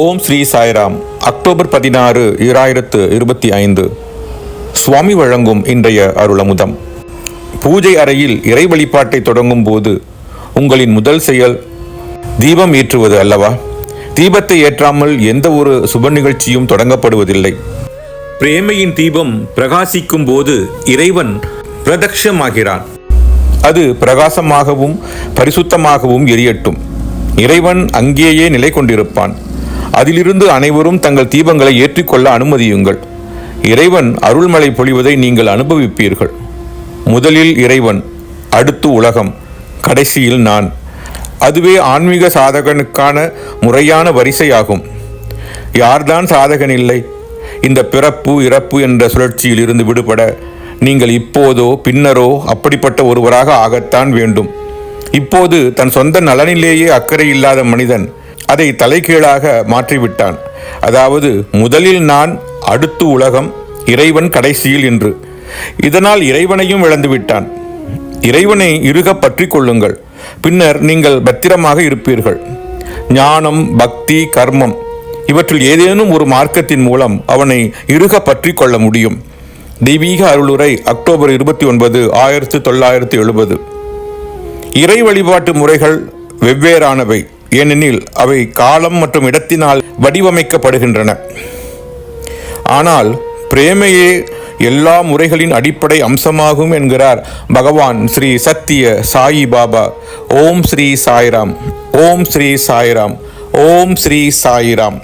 ஓம் Sri Sairam. October பதினாறு இராயிரத்து இருபத்தி ஐந்து. சுவாமி வழங்கும் இன்றைய அருளமுதம். பூஜை அறையில் இறை வழிபாட்டை தொடங்கும் போது உங்களின் முதல் செயல் தீபம் ஏற்றுவது அல்லவா? தீபத்தை ஏற்றாமல் எந்த ஒரு சுப நிகழ்ச்சியும் தொடங்கப்படுவதில்லை. பிரேமையின் தீபம் பிரகாசிக்கும் போது இறைவன் பிரதக்ஷமாகிறான் அது பிரகாசமாகவும் பரிசுத்தமாகவும் எரியட்டும். இறைவன் அங்கேயே நிலை கொண்டிருப்பான் அதிலிருந்து அனைவரும் தங்கள் தீபங்களை ஏற்றிக்கொள்ள அனுமதியுங்கள். இறைவன் அருள்மழை பொழிவதை நீங்கள் அனுபவிப்பீர்கள். முதலில் இறைவன் அடுத்து உலகம் கடைசியில் நான். அதுவே ஆன்மீக சாதகனுக்கான முறையான வரிசையாகும். யார்தான் சாதகன் இல்லை? இந்த பிறப்பு இறப்பு என்ற சுழற்சியில் இருந்து விடுபட நீங்கள் இப்போதோ பின்னரோ அப்படிப்பட்ட ஒருவராக ஆகத்தான் வேண்டும். இப்போது தன் சொந்த நலனிலேயே அக்கறை இல்லாத மனிதன் அதை தலைகீழாக மாற்றிவிட்டான். அதாவது முதலில் நான் அடுத்து உலகம் இறைவன் கடைசியில் என்று. இதனால் இறைவனையும் இழந்துவிட்டான். இறைவனை இருக பற்றி கொள்ளுங்கள். பின்னர் நீங்கள் பத்திரமாக இருப்பீர்கள். ஞானம் பக்தி கர்மம் இவற்றில் ஏதேனும் ஒரு மார்க்கத்தின் மூலம் அவனை இருக பற்றி கொள்ள முடியும். தெய்வீக அருளுரை அக்டோபர் இருபத்தி ஒன்பது ஆயிரத்தி தொள்ளாயிரத்தி எழுபது. இறை வழிபாட்டு முறைகள் வெவ்வேறானவை. ஏனெனில் அவை காலம் மற்றும் இடத்தினால் வடிவமைக்கப்படுகின்றன. ஆனால் பிரேமையே எல்லா முறைகளின் அடிப்படை அம்சமாகும் என்கிறார் பகவான் ஸ்ரீ சத்திய சாயி பாபா. ஓம் ஸ்ரீ சாய்ராம். ஓம் ஸ்ரீ சாய்ராம். ஓம் ஸ்ரீ சாய்ராம்.